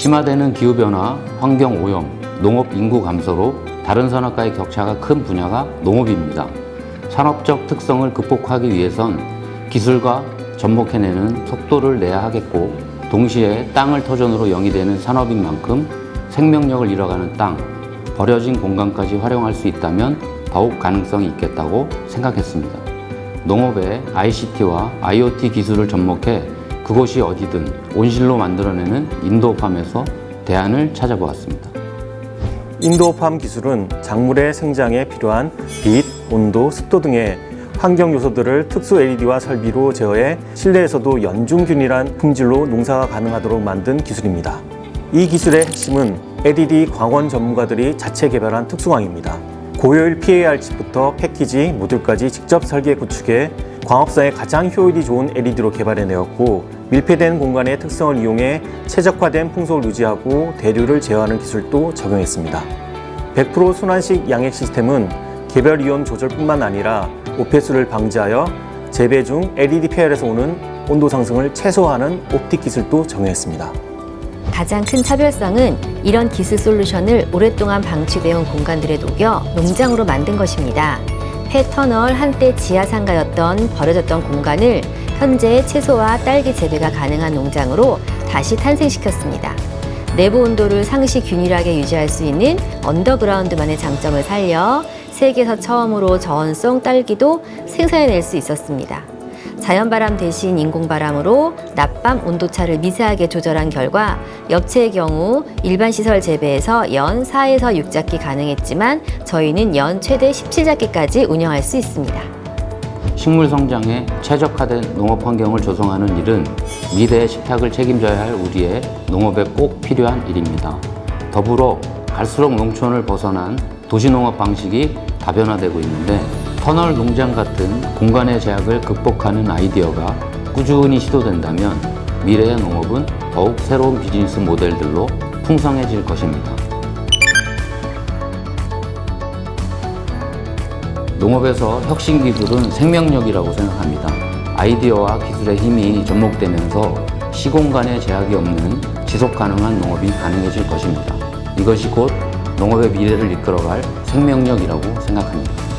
심화되는 기후변화, 환경오염, 농업 인구 감소로 다른 산업과의 격차가 큰 분야가 농업입니다. 산업적 특성을 극복하기 위해선 기술과 접목해내는 속도를 내야 하겠고 동시에 땅을 터전으로 영위되는 산업인 만큼 생명력을 잃어가는 땅, 버려진 공간까지 활용할 수 있다면 더욱 가능성이 있겠다고 생각했습니다. 농업에 ICT와 IoT 기술을 접목해 그곳이 어디든 온실로 만들어내는 인도팜에서 대안을 찾아보았습니다. 인도팜 기술은 작물의 생장에 필요한 빛, 온도, 습도 등의 환경 요소들을 특수 LED와 설비로 제어해 실내에서도 연중균일한 품질로 농사가 가능하도록 만든 기술입니다. 이 기술의 핵심은 LED 광원 전문가들이 자체 개발한 특수광입니다. 고효율 PAR 칩부터 패키지, 모듈까지 직접 설계 구축해 광업사에 가장 효율이 좋은 LED로 개발해내었고 밀폐된 공간의 특성을 이용해 최적화된 풍속을 유지하고 대류를 제어하는 기술도 적용했습니다. 100% 순환식 양액 시스템은 개별 이온 조절뿐만 아니라 오폐수를 방지하여 재배 중 LED PR에서 오는 온도 상승을 최소화하는 옵틱 기술도 적용했습니다. 가장 큰 차별성은 이런 기술 솔루션을 오랫동안 방치되어 온 공간들에 녹여 농장으로 만든 것입니다. 폐터널 한때 지하상가였던 버려졌던 공간을 현재 채소와 딸기 재배가 가능한 농장으로 다시 탄생시켰습니다. 내부 온도를 상시 균일하게 유지할 수 있는 언더그라운드만의 장점을 살려 세계에서 처음으로 저온성 딸기도 생산해낼 수 있었습니다. 자연바람 대신 인공바람으로 낮밤 온도차를 미세하게 조절한 결과 엽채의 경우 일반 시설 재배에서 연 4에서 6잡기 가능했지만 저희는 연 최대 17잡기까지 운영할 수 있습니다. 식물 성장에 최적화된 농업 환경을 조성하는 일은 미래의 식탁을 책임져야 할 우리의 농업에 꼭 필요한 일입니다. 더불어 갈수록 농촌을 벗어난 도시농업 방식이 다변화되고 있는데 터널 농장 같은 공간의 제약을 극복하는 아이디어가 꾸준히 시도된다면 미래의 농업은 더욱 새로운 비즈니스 모델들로 풍성해질 것입니다. 농업에서 혁신 기술은 생명력이라고 생각합니다. 아이디어와 기술의 힘이 접목되면서 시공간의 제약이 없는 지속 가능한 농업이 가능해질 것입니다. 이것이 곧 농업의 미래를 이끌어갈 생명력이라고 생각합니다.